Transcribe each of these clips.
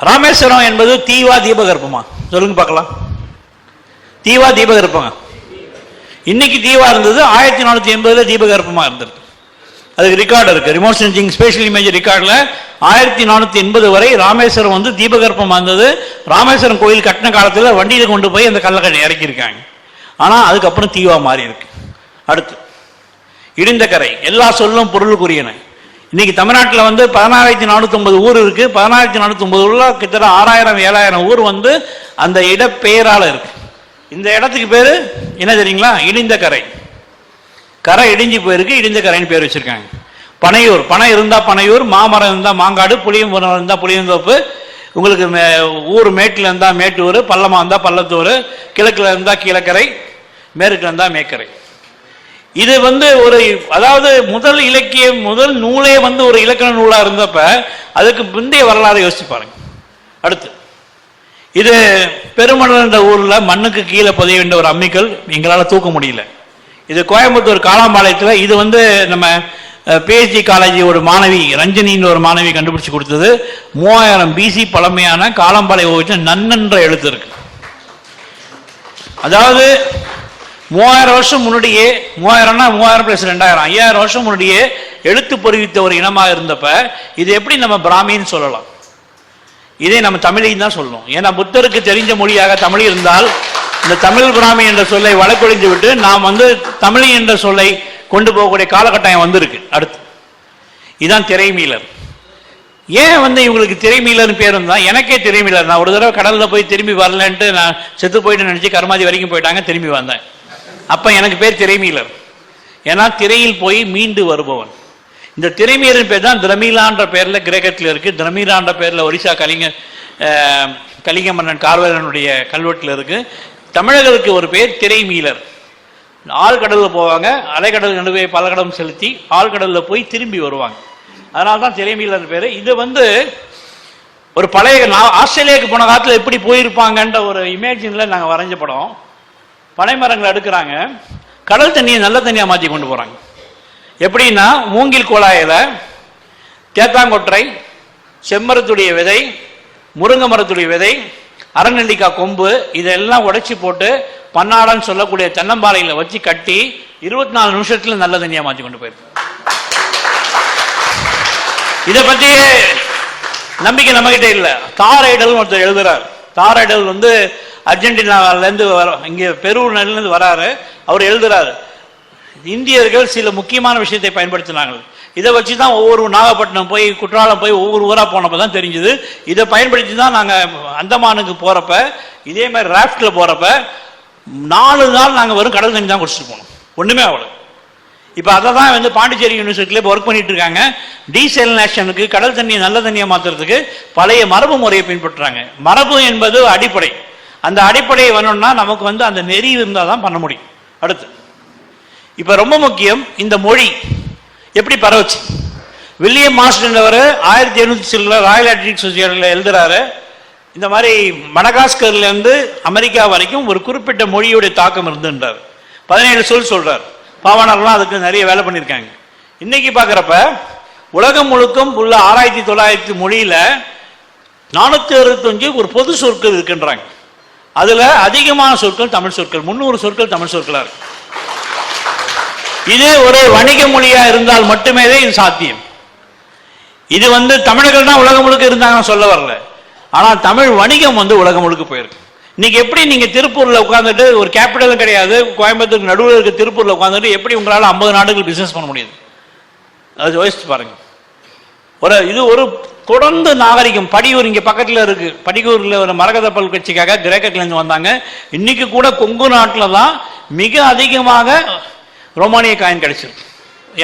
ராமேஸ்வரம் என்பது தீவா தீபகற்பமா? சொல்லுங்க பார்க்கலாம். தீவா தீபகற்பங்க இன்னைக்கு தீவா இருந்தது ஆயிரத்தி நானூற்றி எண்பதுல தீபகற்பமா இருந்தது அதுக்கு ரெக்கார்டு இருக்கு. ரிமோட் சென்சிங் ஸ்பெஷல் இமேஜ் ரெக்கார்டில் ஆயிரத்தி நானூற்றி எண்பது வரை ராமேஸ்வரம் வந்து தீபகற்பம் வந்தது. ராமேஸ்வரம் கோயில் கட்டின காலத்தில் வண்டியில் கொண்டு போய் அந்த கல்லக்கடை இறக்கியிருக்காங்க. ஆனால் அதுக்கப்புறம் தீவா மாறி இருக்கு அடுத்து இடிந்த கரை. எல்லா சொல்லும் பொருளுக்குரியன இன்னைக்கு தமிழ்நாட்டில் வந்து பதினாறாயிரத்தி நானூற்றம்பது ஊர் இருக்கு. பதினாயிரத்தி நானூற்றம்பது ஊரில் கிட்டத்தட்ட ஆறாயிரம் ஏழாயிரம் ஊர் வந்து அந்த இடப்பெயரால் இருக்கு. இந்த இடத்துக்கு பேர் என்ன தெரியுங்களா? இடிந்த கரை. கரை இடிஞ்சு போயிருக்கு. இடிந்த கரைன்னு பேர் வச்சிருக்காங்க. பனையூர். பனை இருந்தா பனையூர் மாமரம் இருந்தால் மாங்காடு புளியம் இருந்தால் புளியந்தோப்பு உங்களுக்கு மே- ஊர் மேட்டில் இருந்தால் மேட்டூர் பள்ளமாக இருந்தால் பள்ளத்தூர் கிழக்குல இருந்தால் கீழக்கரை மேற்குல இருந்தால் மேக்கரை இது வந்து ஒரு அதாவது முதல் இலக்கியம் முதல் நூலே வந்து ஒரு இலக்கண நூலா இருந்தப்ப அதுக்கு முந்தைய வரலாறு யோசிச்சு பாருங்க. அடுத்து. இது பெருமணல் என்ற ஊர்ல மண்ணுக்கு கீழே புதைய வேண்டிய ஒரு அம்மிக்கல் எங்களால தூக்க முடியல. இது கோயம்புத்தூர் காலாம்பாளையத்தில் இது வந்து நம்ம பிஹெச்டி காலேஜ் ஒரு மாணவி ரஞ்சனின்னு ஒரு மாணவி கண்டுபிடிச்சு கொடுத்தது. மூவாயிரம் பிசி பழமையான காலாம்பாளைய ஓவியம் நன்னன்ற எழுத்து இருக்கு. அதாவது மூவாயிரம் வருஷம் முன்னாடியே மூவாயிரம்னா மூவாயிரம் பிளஸ் ரெண்டாயிரம். ஐயாயிரம் வருஷம் முன்னாடியே எழுத்து பொறிவித்த ஒரு இனமாக இருந்தப்ப இது எப்படி நம்ம பிராமின்னு சொல்லலாம்? இதை நம்ம தமிழையும் தான் சொல்லணும். ஏன்னா புத்தருக்கு தெரிஞ்ச மொழியாக தமிழ் இருந்தால் இந்த தமிழ் பிராமி என்ற சொல்லை வழக்கொழிந்து விட்டு நாம் வந்து தமிழ் என்ற சொல்லை கொண்டு போகக்கூடிய காலகட்டாயம் வந்திருக்கு. அடுத்து. இதுதான் திரைமீலர் ஏன் வந்து இவங்களுக்கு திரைமீலர்னு பேர் இருந்தால் எனக்கே திரைமீலர் நான் ஒரு தடவை கடலில் போய் திரும்பி வரலன்ட்டு நான் செத்து போயிட்டு நினச்சி கருமாதி வரைக்கும் போயிட்டாங்க திரும்பி வந்தேன். அப்ப எனக்கு பேர் திரைமீலர். ஏன்னா திரையில் போய் மீண்டு வருபவன். இந்த திரைமீலர் பேர் தான் திரமீலான்ற பேரில் கிரேக்கத்தில் இருக்கு. திரமீலான்ற பேரில் ஒரிசா கலிங்க கலிங்க மன்னன் கார்வலனுடைய கல்வெட்டில் இருக்கு. தமிழர்களுக்கு ஒரு பேர் திரைமீலர். ஆழ்கடலில் போவாங்க அலைக்கடல் நடுவே பலகடம் செலுத்தி ஆழ்கடலில் போய் திரும்பி வருவாங்க. அதனால தான் திரைமீலர் பேர். இது வந்து ஒரு பழைய நான் ஆஸ்திரேலியாவுக்கு போன காலத்தில் எப்படி போயிருப்பாங்கன்ற ஒரு இமேஜினில் நாங்கள் வரைஞ்ச படம். பனைமரங்களை எடுக்கிறாங்க கடல் தண்ணியை நல்ல தண்ணியாக மாற்றி கொண்டு போகிறாங்க எப்படின்னா மூங்கில் குழாயில் தேத்தாங்கொற்றை செம்மரத்துடைய விதை முருங்கை மரத்துடைய விதை அரநெல்லிக்காய் கொம்பு இதெல்லாம் உடைச்சி போட்டு பன்னாடன்னு சொல்லக்கூடிய தென்னம்பாறையில் வச்சு கட்டி இருபத்தி நாலு நிமிஷத்தில் நல்ல தண்ணியாக மாற்றி கொண்டு போயிருக்கு. இதை பற்றி நம்பிக்கை நம்மகிட்ட இல்லை. தாரைடல் ஒருத்தர் எழுதுறார். தாரடல் வந்து அர்ஜென்டினாவிலேருந்து வர இங்கே பெருவுல வராரு. அவர் எழுதுறாரு. இந்தியர்கள் சில முக்கியமான விஷயத்தை பயன்படுத்தினாங்க இதை வச்சு தான் ஒவ்வொரு நாகப்பட்டினம் போய் குற்றாலம் போய் ஒவ்வொரு ஊராக போனப்போ தான் தெரிஞ்சுது. இதை பயன்படுத்தி தான் நாங்கள் அந்தமானுக்கு போகிறப்ப இதே மாதிரி ராஃப்டில் போகிறப்ப நாலு நாள் நாங்கள் வரும் கடல் தண்ணி தான் குடிச்சிட்டு போனோம். ஒன்றுமே அவ்வளோ இப்போ அதை தான் வந்து பாண்டிச்சேரி யூனிவர்சிட்டியில் ஒர்க் பண்ணிட்டு இருக்காங்க. டீசெலினேஷனுக்கு கடல் தண்ணியை நல்ல தண்ணியை மாற்றுறதுக்கு பழைய மரபு முறையை பின்பற்றுறாங்க. மரபு என்பது அடிப்படை. அந்த அடிப்படையை வரணும்னா நமக்கு வந்து அந்த நெறி இருந்தால் தான் பண்ண முடியும். அடுத்து. இப்போ ரொம்ப முக்கியம் இந்த மொழி எப்படி பரவுச்சு? வில்லியம் மாஸ்டர்ன்றவர் ஆயிரத்தி எழுநூத்தி சில ராயல் அட்ரிக் சொசைட்டியில் எழுதுறாரு. இந்த மாதிரி மடகாஸ்கர்ல இருந்து அமெரிக்கா வரைக்கும் ஒரு குறிப்பிட்ட மொழியுடைய தாக்கம் இருந்துன்றார். பதினேழு சொல் சொல்கிறார் பாவனர்லாம் அதுக்கு நிறைய வேலை பண்ணியிருக்காங்க. இன்னைக்கு பார்க்குறப்ப உலகம் முழுக்கும் உள்ள ஆறாயிரத்தி தொள்ளாயிரத்தி மொழியில் நானூற்றி அறுபத்தஞ்சு ஒரு பொது சொற்கள் இருக்கின்றாங்க. அதில் அதிகமான சொற்கள் தமிழ் சொற்கள் முந்நூறு சொற்கள் தமிழ் சொற்களாக இருக்கு. இது ஒரு வணிக மொழியாக இருந்தால் மட்டுமே இது சாத்தியம். இது வந்து தமிழர்கள் தான் உலகம் முழுக்க இருந்தாங்கன்னு சொல்ல வரல. ஆனால் தமிழ் வணிகம் வந்து உலகம் முழுக்க போயிருக்கு. இன்னைக்கு எப்படி நீங்க திருப்பூர்ல உட்காந்துட்டு ஒரு கேபிட்டலும் கிடையாது கோயம்புத்தூர் நடுவில் இருக்க திருப்பூர்ல உட்காந்துட்டு எப்படி உங்களால ஐம்பது நாடுகள் பிசினஸ் பண்ண முடியுது? அது யோசிச்சு பாருங்க. ஒரு இது ஒரு தொடர்ந்து நாகரிகம் படியூர் இங்க பக்கத்துல இருக்கு. படியூர்ல ஒரு மரகத பல் கட்சிக்காக கிரேக்கத்துலேருந்து வந்தாங்க. இன்னைக்கு கூட கொங்கு நாட்டில் தான் மிக அதிகமாக ரோமானிய காயின் கிடைச்சிருக்கு.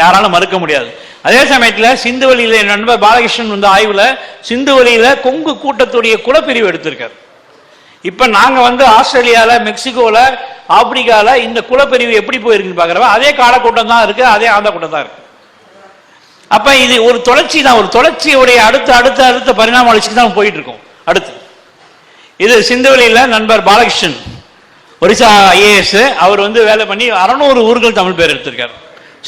யாராலும் மறுக்க முடியாது. அதே சமயத்தில் சிந்து வழியில் என் நண்பர் பாலகிருஷ்ணன் வந்து ஆய்வில் சிந்து வழியில் கொங்கு கூட்டத்துடைய குலப்பிரிவு எடுத்திருக்காரு. இப்ப நாங்க வந்து ஆஸ்திரேலியால மெக்சிகோல ஆப்பிரிக்கால இந்த குலப்பிரிவு எப்படி போயிருக்குன்னு பாக்குறப்ப அதே காலக்கூட்டம் தான் இருக்கு அதே ஆந்த கூட்டம் தான் இருக்கு. அப்ப இது ஒரு தொடர்ச்சி தான் ஒரு தொடர்ச்சியுடைய அடுத்த அடுத்த அடுத்த பரிணாம வளர்ச்சிக்கு தான் போயிட்டு இருக்கோம் அடுத்து. இது சிந்துவெளியில நண்பர் பாலகிருஷ்ணன் ஒரிசா ஐஏஎஸ் அவர் வந்து வேலை பண்ணி அறநூறு ஊர்கள் தமிழ் பேர் எடுத்திருக்கார்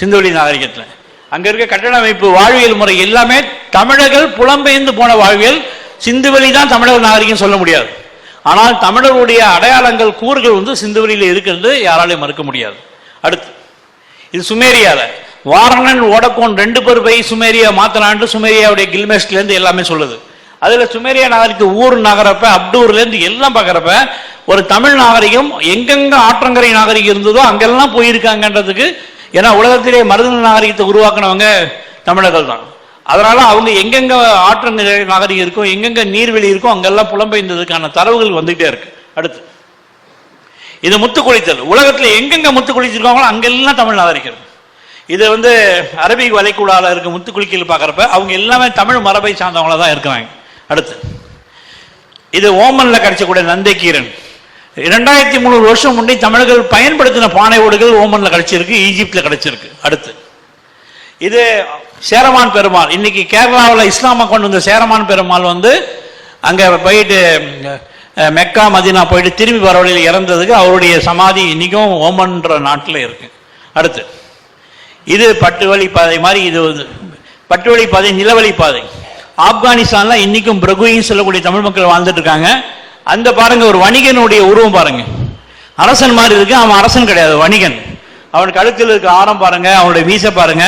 சிந்துவெளி நாகரிகத்தில். அங்க இருக்க கட்டட அமைப்பு வாழ்வியல் முறை எல்லாமே தமிழர்கள் புலம்பெயர்ந்து போன வாழ்வியல் சிந்துவெளி தான் தமிழர் நாகரிகம் சொல்ல முடியாது. ஆனால் தமிழருடைய அடையாளங்கள் கூறுகள் வந்து சிந்துவெளியில் இருக்கிறது யாராலையும் மறுக்க முடியாது. அடுத்து இது சுமேரியால. வாரணன் ஓடக்கோன் ரெண்டு பேர் போய் சுமேரியா மாத்தலான்ட்டு சுமேரியாவுடைய கில்மேஸ்ட்லேருந்து எல்லாமே சொல்லுது. அதுல சுமேரியா நாகரிகத்து ஊர் நகரப்ப அப்டூர்ல இருந்து எல்லாம் பார்க்குறப்ப ஒரு தமிழ் நாகரிகம் எங்கெங்க ஆற்றங்கரை நாகரிகம் இருந்ததோ அங்கெல்லாம் போயிருக்காங்கன்றதுக்கு ஏன்னா உலகத்திலே மருதன நாகரிகத்தை உருவாக்குனவங்க தமிழர்கள் தான். அதனால அவங்க எங்கெங்க ஆற்றங்கரை நாகரிகம் இருக்கும் எங்கெங்க நீர்வெளி இருக்கோ அங்கெல்லாம் புலம்பெயர்ந்ததுக்கான தரவுகள் வந்துகிட்டே இருக்கு. அடுத்து. இது முத்து குளித்தல் உலகத்துல எங்கெங்க முத்து குளிச்சிருக்காங்களோ அங்கெல்லாம் தமிழ் நாகரிகம். இது வந்து அரபிக் வலைக்குழால இருக்க முத்து குளிக்கல் பார்க்குறப்ப அவங்க எல்லாமே தமிழ் மரபை சார்ந்தவங்கள தான் இருக்கிறாங்க. அடுத்து. இது ஓமன்ல கிடைச்சக்கூடிய நந்தைக்கீரன். இரண்டாயிரத்தி முந்நூறு வருஷம் முன்னே தமிழர்கள் பயன்படுத்தின பானை ஓடுகள் ஓமன்ல கிடைச்சிருக்கு ஈஜிப்ட்ல கிடைச்சிருக்கு. அடுத்து. இது சேரமான் பெருமாள். இன்னைக்கு கேரளாவில் இஸ்லாமை கொண்டு வந்த சேரமான் பெருமாள் வந்து அங்கே போயிட்டு மெக்கா மதினா போயிட்டு திரும்பி வர வழியில் இறந்ததுக்கு அவருடைய சமாதி இன்னைக்கும் ஓமன்ற நாட்டில் இருக்கு. அடுத்து இது பட்டு வழி பாதை மாதிரி இது வந்து பட்டு வழி பாதை நிலவழி பாதை. ஆப்கானிஸ்தான்ல இன்னைக்கும் பிரகுயின்னு சொல்லக்கூடிய தமிழ் மக்கள் வாழ்ந்துட்டு இருக்காங்க. அந்த பாருங்க ஒரு வணிகனுடைய உருவம் பாருங்க. அரசன் மாதிரி இருக்கு அவன் அரசன் கிடையாது வணிகன். அவன் கழுத்தில் இருக்க ஆரம் பாருங்க அவனுடைய வீச பாருங்க.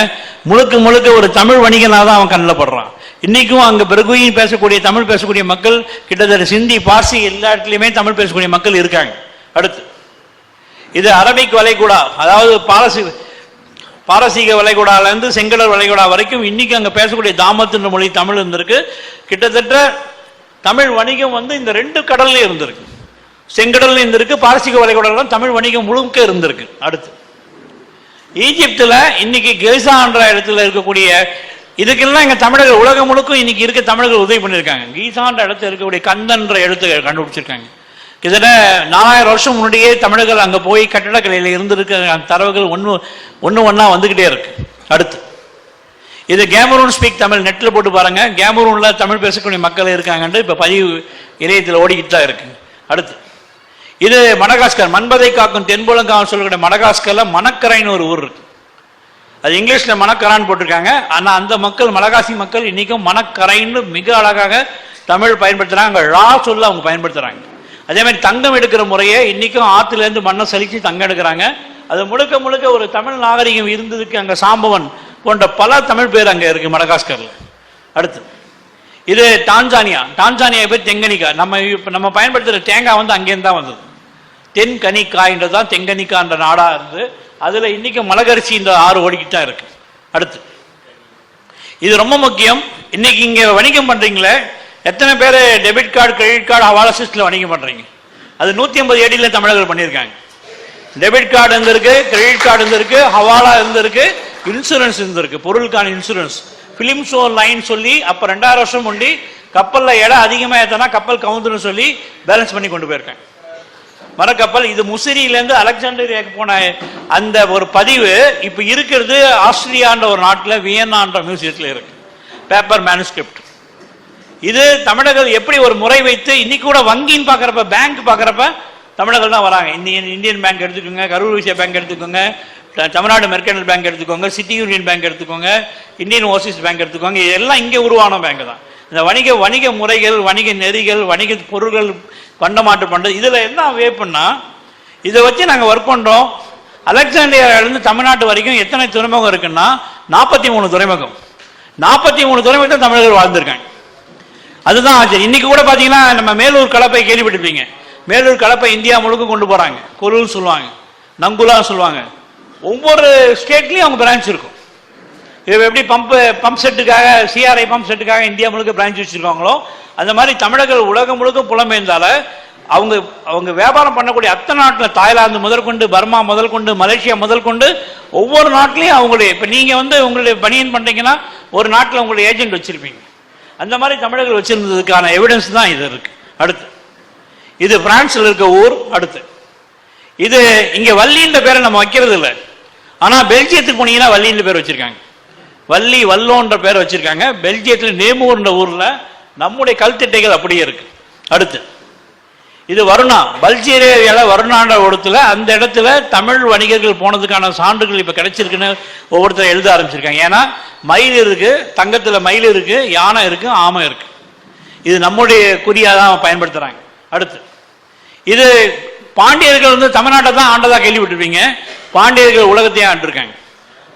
முழுக்க முழுக்க ஒரு தமிழ் வணிகனாக தான் அவன் கண்ணில் படுறான். இன்னைக்கும் அங்க பிரகுயின் பேசக்கூடிய தமிழ் பேசக்கூடிய மக்கள் கிட்டத்தட்ட சிந்தி பார்சி எல்லா இடத்துலையுமே தமிழ் பேசக்கூடிய மக்கள் இருக்காங்க. அடுத்து இது அரபிக் வளைகுடா அதாவது பாரசி பாரசீக வளைகுடால இருந்து செங்கடல் வளைகுடா வரைக்கும் இன்னைக்கு அங்க பேசக்கூடிய தாமத்தின் மொழி தமிழ் இருந்திருக்கு. கிட்டத்தட்ட தமிழ் வணிகம் வந்து இந்த ரெண்டு கடல்லையும் இருந்திருக்கு. செங்கடல்ல இருந்திருக்கு பாரசீக வளைகுடால தமிழ் வணிகம் முழுக்க இருந்திருக்கு. அடுத்து ஈஜிப்துல இன்னைக்கு கீசான்ற இடத்துல இருக்கக்கூடிய இதுக்கெல்லாம் எங்க தமிழர்கள் உலகம் முழுக்கும் இன்னைக்கு இருக்க தமிழர்கள் உதவி பண்ணியிருக்காங்க. கீசான்ற இடத்துல இருக்கக்கூடிய கந்தன்ற எழுத்து கண்டுபிடிச்சிருக்காங்க. கிட்டத்தட்ட நாலாயிரம் வருஷம் முன்னாடியே தமிழர்கள் அங்க போய் கட்டடக்கலையில இருந்திருக்க அந்த தரவுகள் ஒன்று ஒன்று ஒன்றா வந்துகிட்டே இருக்கு. அடுத்து இது கேமரூன் ஸ்பீக் தமிழ் நெட்டில் போட்டு பாருங்க. கேமரூன்ல தமிழ் பேசக்கூடிய மக்கள் இருக்காங்கன்ட்டு இப்போ பதிவு இணையத்தில் ஓடிக்கிட்டு தான் இருக்கு. அடுத்து இது மடகாஸ்கர் மண்பதை காக்கும் தென்புலங்காவன் சொல்லக்கூடிய மடகாஸ்கர்ல மணக்கரைன்னு ஒரு ஊர் இருக்கு. அது இங்கிலீஷ்ல மணக்கரான்னு போட்டிருக்காங்க. ஆனால் அந்த மக்கள் மலகாசி மக்கள் இன்னைக்கும் மணக்கரைன்னு மிக அழகாக தமிழ் பயன்படுத்துறாங்க. ரா சொல்ல அவங்க பயன்படுத்துறாங்க. அதே மாதிரி தங்கம் எடுக்கிற முறையை இன்னைக்கும் ஆற்றுலேருந்து மண்ணை சலித்து தங்கம் எடுக்கிறாங்க. அது முழுக்க முழுக்க ஒரு தமிழ் நாகரிகம் இருந்ததுக்கு அங்கே சாம்பவன் போன்ற பல தமிழ் பேர் அங்கே இருக்கு மடகாஸ்கர்ல. அடுத்து. இது டான்சானியா. டான்சானியா பேர் தெங்கனிக்கா. நம்ம இப்போ நம்ம பயன்படுத்துகிற தேங்காய் வந்து அங்கேருந்து தான் வந்தது தென்கனிக்காய்ன்றது தான் தெங்கனிக்கான்ற நாடா இருந்து அதுல இன்னைக்கு மலகரிசி இந்த ஆறு ஓடிக்கிட்டு தான் இருக்கு. அடுத்து. இது ரொம்ப முக்கியம். இன்னைக்கு இங்கே வணிகம் பண்றீங்களே எத்தனை பேர் டெபிட் கார்டு கிரெடிட் கார்டு ஹவாலா சிஸ்டில் வணிகம் பண்றீங்க? அது நூத்தி ஐம்பது ஏடியில் தமிழர்கள் பண்ணியிருக்காங்க. டெபிட் கார்டு இருந்திருக்கு கிரெடிட் கார்டு இருந்திருக்கு ஹவாலா இருந்திருக்கு இன்சூரன்ஸ் இருந்திருக்கு பொருளுக்கான இன்சூரன்ஸ். பிலிம் ஷோ லைன் சொல்லி அப்போ ரெண்டாயிரம் வருஷம் முண்டி கப்பலில் இடம் அதிகமாக ஏற்றினா கப்பல் கவுந்துன்னு சொல்லி பேலன்ஸ் பண்ணி கொண்டு போயிருக்கேன். மரக்கப்பல் இது முசிறியிலேருந்து அலெக்சாண்டரியாக்கு போன அந்த ஒரு பதிவு இப்போ இருக்கிறது ஆஸ்திரியான்ற ஒரு நாட்டில் வியன்னான்ற மியூசியத்தில் இருக்கு. பேப்பர் மேனுஸ்கிரிப்ட் இது தமிழர்கள் எப்படி ஒரு முறை வைத்து இன்னைக்கு கூட வங்கின்னு பார்க்குறப்ப பேங்க் பார்க்குறப்ப தமிழர்கள் தான் வராங்க. இந்தியன் இந்தியன் பேங்க் எடுத்துக்கோங்க கரூர் விஷய பேங்க் எடுத்துக்கோங்க தமிழ்நாடு மெர்கனல் பேங்க் எடுத்துக்கோங்க சிட்டி யூனியன் பேங்க் எடுத்துக்கோங்க இந்தியன் ஓவர்சீஸ் பேங்க் எடுத்துக்கோங்க இதெல்லாம் இங்கே உருவான பேங்க் தான். இந்த வணிக வணிக முறைகள் வணிக நெறிகள் வணிக பொருள்கள் பண்டமாட்டு பண்ணுறது இதில் என்ன வேப்புன்னா இதை வச்சு நாங்கள் ஒர்க் பண்ணுறோம் அலெக்சாண்டியாவிலேருந்து தமிழ்நாட்டு வரைக்கும் எத்தனை துறைமுகம் இருக்குன்னா நாற்பத்தி மூணு துறைமுகம். நாற்பத்தி மூணு துறைமுகத்தில் தமிழர்கள் வாழ்ந்திருக்காங்க. அதுதான் ஆச்சு இன்னைக்கு கூட பார்த்தீங்கன்னா நம்ம மேலூர் கலப்பை கேள்விப்பட்டிருப்பீங்க. மேலூர் கலப்பை இந்தியா முழுக்க கொண்டு போகிறாங்க கொலூர் சொல்லுவாங்க. நங்குலா சொல்லுவாங்க. ஒவ்வொரு ஸ்டேட்லேயும் அவங்க பிரான்ச் இருக்கும். இது எப்படி பம்ப் பம்ப் செட்டுக்காக சிஆர்ஐ பம்ப் செட்டுக்காக இந்தியா முழுக்க பிரான்ச் வச்சிருக்காங்களோ அந்த மாதிரி தமிழர்கள் உலகம் முழுக்க புலம்பெயர்ந்தால அவங்க அவங்க வியாபாரம் பண்ணக்கூடிய அத்தனை நாட்டில் தாய்லாந்து முதற்கொண்டு பர்மா முதல் கொண்டு மலேசியா முதல் கொண்டு ஒவ்வொரு நாட்டிலையும் அவங்களுடைய இப்போ நீங்கள் வந்து உங்களுடைய பனியன் பண்ணுறீங்கன்னா ஒரு நாட்டில் உங்களுடைய ஏஜென்ட் வச்சிருப்பீங்க. அந்த மாதிரி தமிழர்கள் வச்சிருந்ததுக்கான எவிடன்ஸ் தான் இது இருக்கு. அடுத்து. இது பிரான்ஸில் இருக்க ஊர் அடுத்து. இது இங்கே வள்ளின்ற பேரை நம்ம வைக்கிறது இல்லை ஆனா பெல்ஜியத்துக்கு போனீங்கன்னா வள்ளின்ற பேர் வச்சிருக்காங்க. வள்ளி வல்லோன்ற பேர் வச்சிருக்காங்க. பெல்ஜியத்தில் நேமூர்ன்ற ஊர்ல நம்முடைய கல்திட்டைகள் அப்படியே இருக்கு. அடுத்து இது வருணா. பல்ஜேரியால வருணான்ற இடத்துல அந்த இடத்துல தமிழ் வணிகர்கள் போனதுக்கான சான்றுகள் இப்போ கிடைச்சிருக்குன்னு ஒவ்வொருத்தர் எழுத ஆரம்பிச்சிருக்காங்க. ஏன்னா மயில் இருக்கு தங்கத்தில் மயில் இருக்கு யானை இருக்கு ஆமை இருக்கு. இது நம்முடைய குறியாக தான் பயன்படுத்துகிறாங்க அடுத்து இது பாண்டியர்கள் வந்து தமிழ்நாட்டை தான் ஆண்டதாக கேள்விப்பட்டிருப்பீங்க. பாண்டியர்கள் உலகத்தையே ஆண்டிருக்காங்க.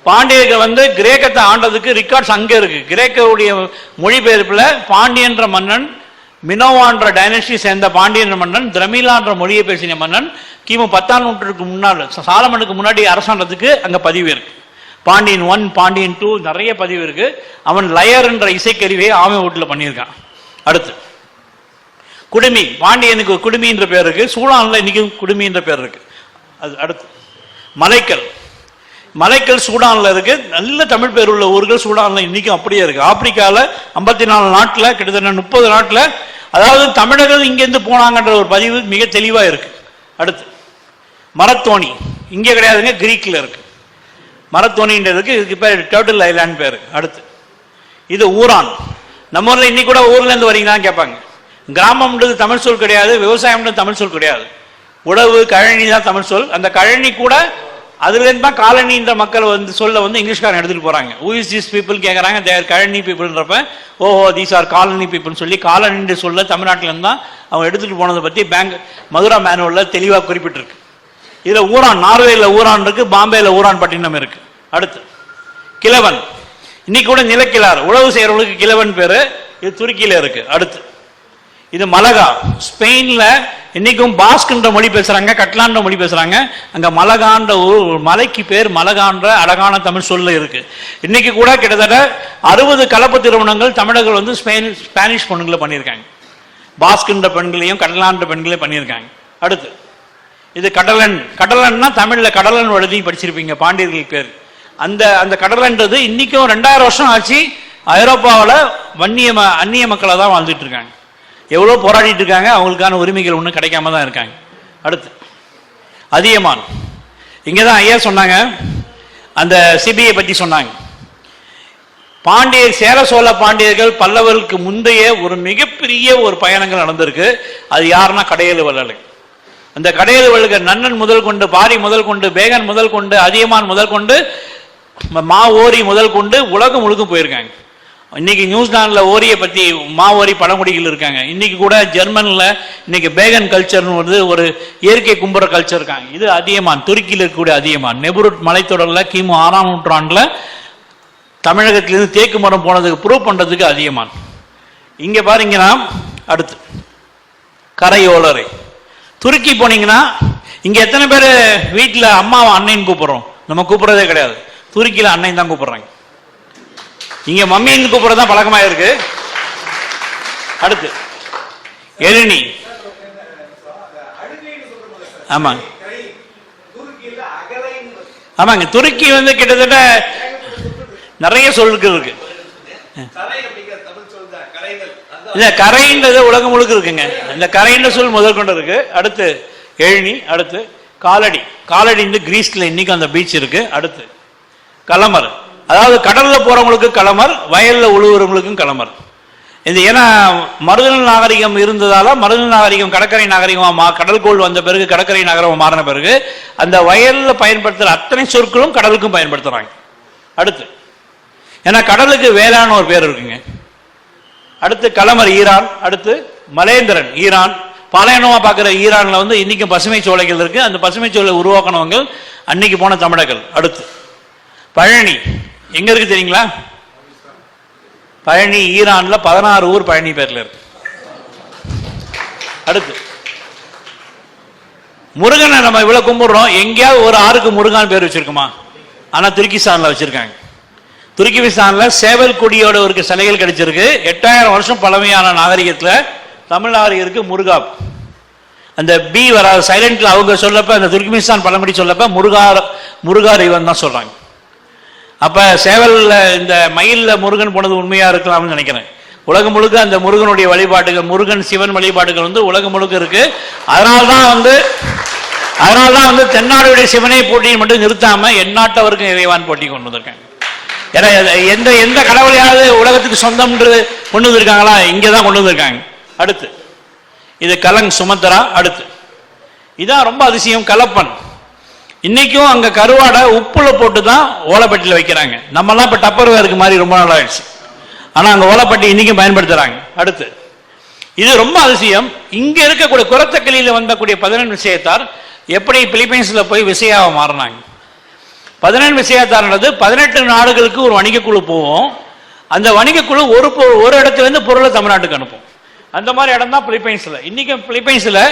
பாண்டியர்கள் வந்து கிரேக்கத்தை ஆண்டதுக்கு ரெக்கார்ட்ஸ் அங்கே இருக்கு. கிரேக்கருடைய மொழிபெயர்ப்பில் பாண்டியன்ற மன்னன் மினோவான்ற டைனஸ்டி சேர்ந்த பாண்டியன்ற மன்னன் திரமிலான்ற மொழியை பேசின மன்னன் கிமு பத்தாம் நூற்றுக்கு முன்னால் சாலமனுக்கு முன்னாடி அரசாண்டத்துக்கு அங்கே பதிவு இருக்கு. பாண்டியன் ஒன் பாண்டியன் டூ நிறைய பதிவு இருக்கு. அவன் லயர் என்ற இசைக்கருவியை ஆமை வீட்டில் பண்ணியிருக்கான். அடுத்து. குடுமி பாண்டியனுக்கு குடுமின்ற பேர் இருக்கு சூடான்ல இன்னைக்கும் குடுமின்ற பேர் இருக்கு. அது அடுத்து மலைக்கல். மலைக்கல் சூடான்ல இருக்கு. நல்ல தமிழ் பேர் உள்ள ஊர்கள் சூடான்ல இன்னைக்கும் அப்படியே இருக்கு. ஆப்பிரிக்கால ஐம்பத்தி நாலு நாட்டில் கிட்டத்தட்ட முப்பது நாட்டில் அதாவது தமிழர்கள் இங்கேருந்து போனாங்கன்ற ஒரு பதிவு மிக தெளிவாக இருக்கு. அடுத்து மரத்தோணி. இங்கே கிடையாதுங்க கிரீக்கில் இருக்கு. மரத்தோணின்றதுக்கு இதுக்கு பேர் டேர்ட்டில் ஐலாண்ட் பேர். அடுத்து இது ஊரான். நம்ம ஊரில் இன்னைக்கு கூட ஊர்ல இருந்து வரீங்களான்னு கேட்பாங்க. கிராமம்ன்றது தமிழ் சொல் கிடையாது விவசாயம்ன்றது தமிழ் சொல் கிடையாது. உழவு கழனி தான் தமிழ் சொல். அந்த கழனி கூட அதுலேருந்து தான் காலனின்ற மக்கள் வந்து சொல்ல வந்து இங்கிலீஷ்காரன் எடுத்துகிட்டு போகிறாங்க ஹூ இஸ் திஸ் பீப்புள் கேட்குறாங்க தேர் கழனி பீப்புள்ன்றப்ப ஓஹோ தீஸ் ஆர் காலனி பீப்புள்னு சொல்லி காலனின்ற சொல்ல தமிழ்நாட்டிலேருந்து தான் அவங்க எடுத்துகிட்டு போனதை பற்றி பேங்க் மதுரா மேனுவலில் தெளிவாக குறிப்பிட்டிருக்கு. இதில் ஊரான் நார்வேயில் ஊரான் இருக்குது பாம்பேயில் ஊரான் பட்டினம் இருக்குது அடுத்து கிழவன். இன்னைக்கு கூட நிலக்கிழார். உழவு செய்கிறவங்களுக்கு கிழவன் பேர். இது துருக்கியில் இருக்குது அடுத்து இது மலகா. ஸ்பெயின்ல இன்னைக்கும் பாஸ்கின்ற மொழி பேசுறாங்க கட்லான்ற மொழி பேசுறாங்க. அங்க மலகான்ற ஊர் ஒரு மலைக்கு பேர் மலகான்ற அழகான தமிழ் சொல்ல இருக்கு. இன்னைக்கு கூட கிட்டத்தட்ட அறுபது கலப்பு திருமணங்கள் தமிழர்கள் வந்து ஸ்பெயின் ஸ்பானிஷ் பொண்ணுங்களை பண்ணியிருக்காங்க. பாஸ்கின்ற பெண்களையும் கடலான்ற பெண்களையும் பண்ணியிருக்காங்க. அடுத்து இது கடலன். கடலன்னா தமிழ்ல கடலன் எழுதி படிச்சிருப்பீங்க பாண்டியர்கள் பேர். அந்த அந்த கடலன்றது இன்னைக்கும் ரெண்டாயிரம் வருஷம் ஆச்சு ஐரோப்பாவில் வன்னிய ம அந்நிய மக்களாக தான் வாழ்ந்துட்டு இருக்காங்க. எவ்வளோ போராடிட்டு இருக்காங்க அவங்களுக்கான உரிமைகள் ஒன்றும் கிடைக்காம தான் இருக்காங்க. அடுத்து அதியமான். இங்கே தான் ஐயா சொன்னாங்க அந்த சிபிஐ பற்றி சொன்னாங்க. பாண்டியர் சேர சோழ பாண்டியர்கள் பல்லவர்களுக்கு முந்தைய ஒரு மிகப்பெரிய ஒரு பயணங்கள் நடந்திருக்கு. அது யாருன்னா கடையெழு வள்ளல். அந்த கடையெழு வள்ளுக நன்னன் முதல் கொண்டு பாரி முதல் கொண்டு பேகன் முதல் கொண்டு அதியமான் முதல் கொண்டு மா ஓரி முதல் கொண்டு உலகம் முழுக்கும் போயிருக்காங்க. இன்னைக்கு நியூசிலாந்துல ஓரியை பத்தி மா ஓரி பழங்குடிகள் இருக்காங்க. இன்னைக்கு கூட ஜெர்மனில் இன்னைக்கு பேகன் கல்ச்சர்னு வந்து ஒரு இயற்கை கும்புற கல்ச்சர் இருக்காங்க. இது அதியமான் துருக்கியில் இருக்கக்கூடிய அதியமான். நெபுருட் மலைத்தொடரில் கிமு ஆறாம் நூற்றாண்டில் தமிழகத்திலிருந்து தேக்கு மரம் போனதுக்கு ப்ரூவ் பண்ணுறதுக்கு அதியமான். இங்கே பாருங்கன்னா அடுத்து. கரையோலரை. துருக்கி போனீங்கன்னா இங்கே எத்தனை பேர் வீட்டில் அம்மாவை அன்னைன்னு கூப்பிட்றோம். நம்ம கூப்பிட்றதே கிடையாது. துருக்கியில் அன்னைன்னு தான் கூப்பிட்றாங்க. இங்க மம்மின்னு கூப்பிடுறது தான் பழக்கமா இருக்கு அடுத்து. எழினி. ஆமாங்க ஆமாங்க துருக்கி வந்து கிட்டத்தட்ட நிறைய சொல்லுக்கு இருக்கு. இல்ல கரைன்றது உலகம் முழுக்க இருக்குங்க. இந்த கரைன்ற சொல் முதல் கொண்டு இருக்கு. அடுத்து எழினி அடுத்து காலடி. காலடி வந்து கிரீஸ்ல இன்னைக்கு அந்த பீச் இருக்கு. அடுத்து கலமரம் அதாவது கடல்ல போகிறவங்களுக்கும் கலமர் வயல்ல உழுவுறவங்களுக்கும் கலமர் இது ஏன்னா மருதல் நாகரிகம் இருந்ததால மருதல் நாகரிகம் கடற்கரை நாகரிகமா மா கடல்கோள் வந்த பிறகு கடற்கரை நகரமா மாறின பிறகு அந்த வயல்ல பயன்படுத்துற அத்தனை சொற்களும் கடலுக்கும் பயன்படுத்துறாங்க. அடுத்து ஏன்னா கடலுக்கு வேளாண் ஒரு பேர் இருக்குங்க. அடுத்து கலமர் ஈரான் அடுத்து மலேந்திரன் ஈரான். பாலையனமா பார்க்குற ஈரான்ல வந்து இன்றைக்கும் பசுமை சோலைகள் இருக்கு. அந்த பசுமை சோலை உருவாக்கினவங்க அன்னைக்கு போன தமிழர்கள். அடுத்து பழனி. எங்க இருக்கு தெரியுங்களா? பழனி ஈரான்ல பதினாறு ஊர் பழனி பேர்ல இருக்கு. அடுத்து. முருகனை நம்ம இவ்வளவு கும்பிடுறோம். எங்கேயாவது ஒரு ஆறுக்கு முருகான் பேர் வச்சிருக்குமா? ஆனா துருக்கிஸ்தான்ல வச்சிருக்காங்க. துருக்கிஸ்தான்ல சேவல் கொடியோட ஒரு சிலைகள் கிடைச்சிருக்கு. எட்டாயிரம் வருஷம் பழமையான நாகரிகத்துல தமிழ் இருக்கு முருகா. அந்த பி வராது சைலண்ட்ல அவங்க சொல்லப்ப அந்த துருக்கிமிஸ்தான் பழமொழி சொல்லப்ப முருகார் முருகா இவன் தான் சொல்றாங்க. அப்ப சேவல்ல இந்த மயிலில் முருகன் போனது உண்மையா இருக்கலாம்னு நினைக்கிறேன். உலகம் முழுக்க அந்த முருகனுடைய வழிபாடுகள் முருகன் சிவன் வழிபாடுகள் வந்து உலகம் முழுக்க இருக்கு. அதனால தான் வந்து அதனால தான் வந்து தென்னாடுடைய சிவனை போட்டியை மட்டும் நிறுத்தாம எந்நாட்டவருக்கும் இறைவான் போட்டி கொண்டு வந்திருக்காங்க. ஏன்னா எந்த எந்த கடவுளையாவது உலகத்துக்கு சொந்தம்ன்றது கொண்டு வந்திருக்காங்களா? இங்கே தான் கொண்டு வந்திருக்காங்க. அடுத்து இது கலங் சுமந்தரா? அடுத்து இதான் ரொம்ப அதிசயம் கலப்பன். இன்னைக்கும் அங்க கருவாடை உப்புல போட்டு தான் ஓலப்பட்டியில் வைக்கிறாங்க. நம்மலாம் இப்ப டப்பர் வேருக்கு மாதிரி ரொம்ப நாள் ஆயிடுச்சு ஆனா அங்க ஓலைப்பட்டி இன்னைக்கும் பயன்படுத்துறாங்க. அடுத்து இது ரொம்ப அதிசயம். இங்க இருக்கக்கூடிய குரத்தக்களியில வந்தக்கூடிய பதினெண்டு விஷயத்தார் எப்படி பிலிப்பைன்ஸ்ல போய் விசையாக மாறினாங்க. பதினெண்டு விஷயத்தார்ன்றது பதினெட்டு நாடுகளுக்கு ஒரு வணிகக்குழு போவோம். அந்த வணிகக்குழு ஒரு பொ- ஒரு இடத்துல இருந்து பொருளை தமிழ்நாட்டுக்கு அனுப்பும். அந்த மாதிரி இடம் தான் பிலிப்பைன்ஸ்ல. இன்னைக்கு பிலிப்பைன்ஸ்ல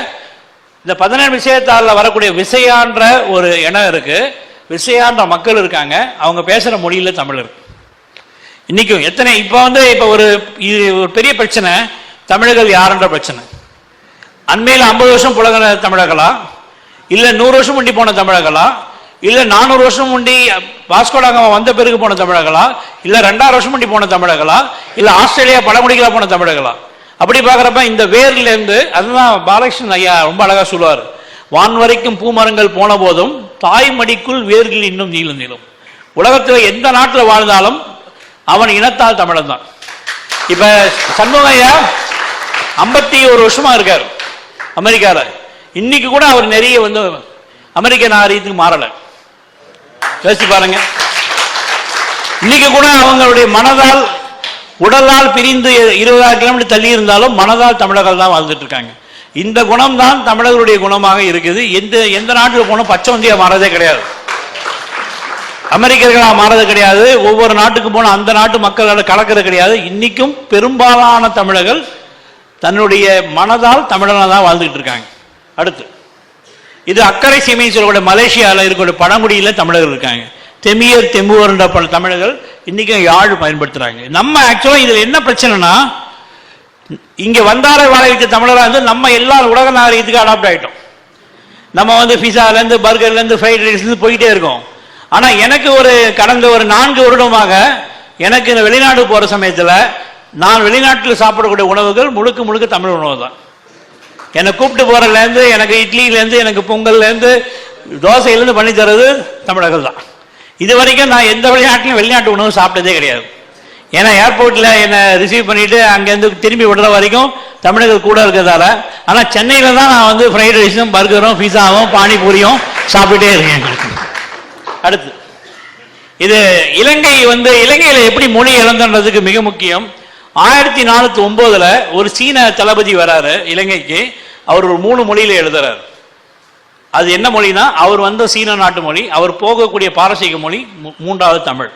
இந்த பதினேழு விஷயத்தாளில் வரக்கூடிய விசையான்ற ஒரு இடம் இருக்கு. விசையான்ற மக்கள் இருக்காங்க. அவங்க பேசுகிற மொழியில் தமிழ் இருக்கு. இன்னைக்கும் எத்தனை இப்போ வந்து இப்போ ஒரு இது ஒரு பெரிய பிரச்சனை. தமிழர்கள் யாருன்ற பிரச்சனை? அண்மையில் ஐம்பது வருஷம் புலகிற தமிழர்களா? இல்லை நூறு வருஷம் முண்டி போன தமிழர்களா? இல்லை நானூறு வருஷம் முண்டி வாஸ்கோடாகமா வந்த பிறகு போன தமிழர்களா? இல்லை ரெண்டாயிரம் வருஷம் முண்டி போன தமிழர்களா? இல்லை ஆஸ்திரேலியா பழங்குடிகளா போன தமிழர்களா? அப்படி பார்க்குறப்ப இந்த வேர்ல இருந்து அதுதான் பாலகிருஷ்ணன் ஐயா ரொம்ப அழகா சொல்லுவார். வான் வரைக்கும் பூமரங்கள் போன போதும் தாய்மடிக்குள் வேர்கள் இன்னும் நீளும் நீளும். உலகத்தில் எந்த நாட்டில் வாழ்ந்தாலும் அவன் இனத்தால் தமிழன் தான் இப்ப சண்முக ஐயா ஐம்பத்தி ஒரு வருஷமா இருக்காரு அமெரிக்கால. இன்னைக்கு கூட அவர் நிறைய வந்து அமெரிக்க நாகரீகத்துக்கு மாறல. யோசிச்சு பாருங்க. இன்னைக்கு கூட அவங்களுடைய மனதால் உடலால் பிரிந்து இருபதாயிரம் கிலோமீட்டர் தள்ளி இருந்தாலும் மனதால் தமிழர்கள் தான் வாழ்ந்துட்டு இருக்காங்க. இந்த குணம் தான் தமிழர்களுடைய குணமாக இருக்குது. எந்த எந்த நாட்டில் போனோம் பச்சை வந்தியா மாறதே கிடையாது. அமெரிக்கர்களா மாறது கிடையாது. ஒவ்வொரு நாட்டுக்கு போன அந்த நாட்டு மக்களோட கலக்கிறது கிடையாது. இன்னைக்கும் பெரும்பாலான தமிழர்கள் தன்னுடைய மனதால் தமிழனாக தான் வாழ்ந்துட்டு இருக்காங்க. அடுத்து இது அக்கறை சீமைன்னு சொல்லக்கூடிய மலேசியாவில் இருக்கக்கூடிய பழங்குடியில் தமிழர்கள் இருக்காங்க. தெமியர் தெம்புவர்ன்ற பல தமிழர்கள் இன்னைக்கும் யாழ் பயன்படுத்துறாங்க. நம்ம ஆக்சுவலாக இதுல என்ன பிரச்சனைனா இங்க வந்தார வாழ தமிழராக இருந்து நம்ம எல்லா உலக நாகரிகத்துக்கு அடாப்ட் ஆயிட்டோம். நம்ம வந்து பிஸாலேருந்து பர்கர்லேருந்து ஃப்ரைட் ரைஸ்லேருந்து போயிட்டே இருக்கோம். ஆனால் எனக்கு ஒரு கடந்த ஒரு நான்கு வருடமாக எனக்கு இந்த வெளிநாடு போகிற சமயத்தில் நான் வெளிநாட்டில் சாப்பிடக்கூடிய உணவுகள் முழுக்க முழுக்க தமிழ் உணவு தான். என்னை கூப்பிட்டு போகிறதுலேருந்து எனக்கு இட்லியிலேருந்து எனக்கு பொங்கல்லேருந்து தோசையிலேருந்து பண்ணி தர்றது தமிழர்கள் தான். இது வரைக்கும் நான் எந்த வெளிநாட்டிலும் வெளிநாட்டு உணவு சாப்பிட்டதே கிடையாது. ஏன்னா ஏர்போர்ட்டில் என்னை ரிசீவ் பண்ணிட்டு அங்கேருந்து திரும்பி விடுற வரைக்கும் தமிழர்கள் கூட இருக்கிறதால. ஆனால் சென்னையில் தான் நான் வந்து ஃப்ரைட் ரைஸும் பர்கரும் பீஸாவும் பானிபூரியும் சாப்பிட்டுட்டே இருக்கேன். அடுத்து. இது இலங்கை வந்து இலங்கையில் எப்படி மொழி இழந்தன்றதுக்கு மிக முக்கியம். ஆயிரத்தி நானூற்றி ஒம்போதுல ஒரு சீன தளபதி வராரு இலங்கைக்கு. அவர் ஒரு மூணு மொழியில் எழுதுறாரு. அது என்ன மொழினா அவர் வந்த சீன நாட்டு மொழி அவர் போகக்கூடிய பாரசீக மொழி மூன்றாவது தமிழ்.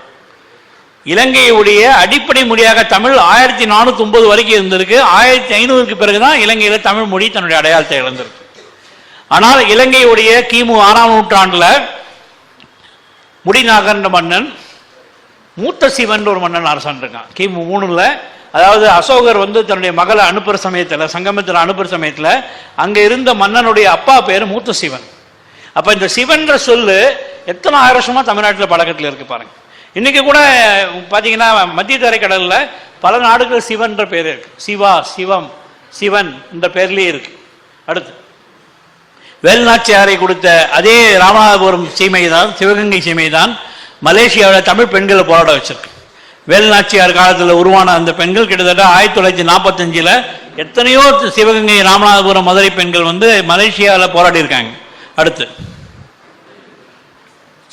இலங்கையுடைய அடிப்படை மொழியாக தமிழ் ஆயிரத்தி நானூத்தி ஒன்பது வரைக்கும் இருந்திருக்கு. ஆயிரத்தி ஐநூறுக்கு பிறகுதான் இலங்கையில தமிழ் மொழி தன்னுடைய அடையாளத்தை இழந்திருக்கு. ஆனால் இலங்கையுடைய கிமு ஆறாம் நூற்றாண்டுல முடிநாகன்ற மன்னன் மூத்த சிவன் ஒரு மன்னன் அரசன் இருக்கான் கிமு மூணுல அதாவது அசோகர் வந்து தன்னுடைய மகளை அனுப்புற சமயத்தில் சங்கமத்தில் அனுப்புற சமயத்தில் அங்கே இருந்த மன்னனுடைய அப்பா பேர் மூத்த சிவன். அப்போ இந்த சிவன்ற சொல்லு எத்தனை ஆயிரம் தமிழ்நாட்டில் பழக்கத்தில் இருக்கு பாருங்க. இன்னைக்கு கூட பார்த்தீங்கன்னா மத்திய தரைக்கடலில் பல நாடுகள் சிவன்ற பேர் இருக்கு. சிவா சிவம் சிவன் இந்த பேர்லேயே இருக்கு. அடுத்து. வேல்நாச்சியாரை கொடுத்த அதே ராமநாதபுரம் சீமை தான் சிவகங்கை சீமை தான் மலேசியாவில் தமிழ் பெண்களை போராட வச்சிருக்கு. வேலுநாச்சியார் காலத்தில் உருவான அந்த பெண்கள் கிட்டத்தட்ட ஆயிரத்தி தொள்ளாயிரத்தி நாற்பத்தஞ்சில் எத்தனையோ சிவகங்கை ராமநாதபுரம் மதுரை பெண்கள் வந்து மலேசியாவில் போராடி இருக்காங்க அடுத்து.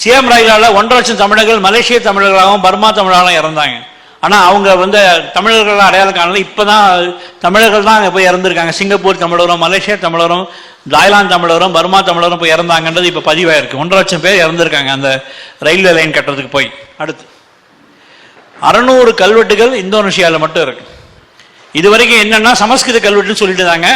சிஎம் ராய்களால் ஒன்றரை லட்சம் தமிழர்கள் மலேசிய தமிழர்களாகவும் பர்மா தமிழர்களாகவும் இறந்தாங்க. ஆனால் அவங்க வந்து தமிழர்களாக அடையாளம் காணல. இப்போ தான் தமிழர்கள் தான் அங்கே போய் இறந்துருக்காங்க. சிங்கப்பூர் தமிழரும் மலேசியா தமிழரும் தாய்லாந்து தமிழரும் பர்மா தமிழரும் போய் இறந்தாங்கன்றது இப்போ பதிவாயிருக்கு. ஒன்றரை லட்சம் பேர் இறந்துருக்காங்க அந்த ரயில்வே லைன் கட்டுறதுக்கு போய். அடுத்து. அறநூறு கல்வெட்டுகள் இந்தோனேஷியாவில் மட்டும் இருக்கு. இது வரைக்கும் என்னன்னா சமஸ்கிருத கல்வெட்டுன்னு சொல்லிட்டு இருந்தாங்க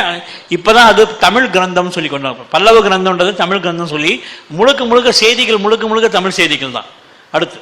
இப்பதான் அது தமிழ் கிரந்தம் சொல்லி கொண்டு பல்லவ கிரந்தம்ன்றது தமிழ் கிரந்தம் சொல்லி முழுக்க முழுக்க செய்திகள் முழுக்க முழுக்க தமிழ் செய்திகள் தான். அடுத்து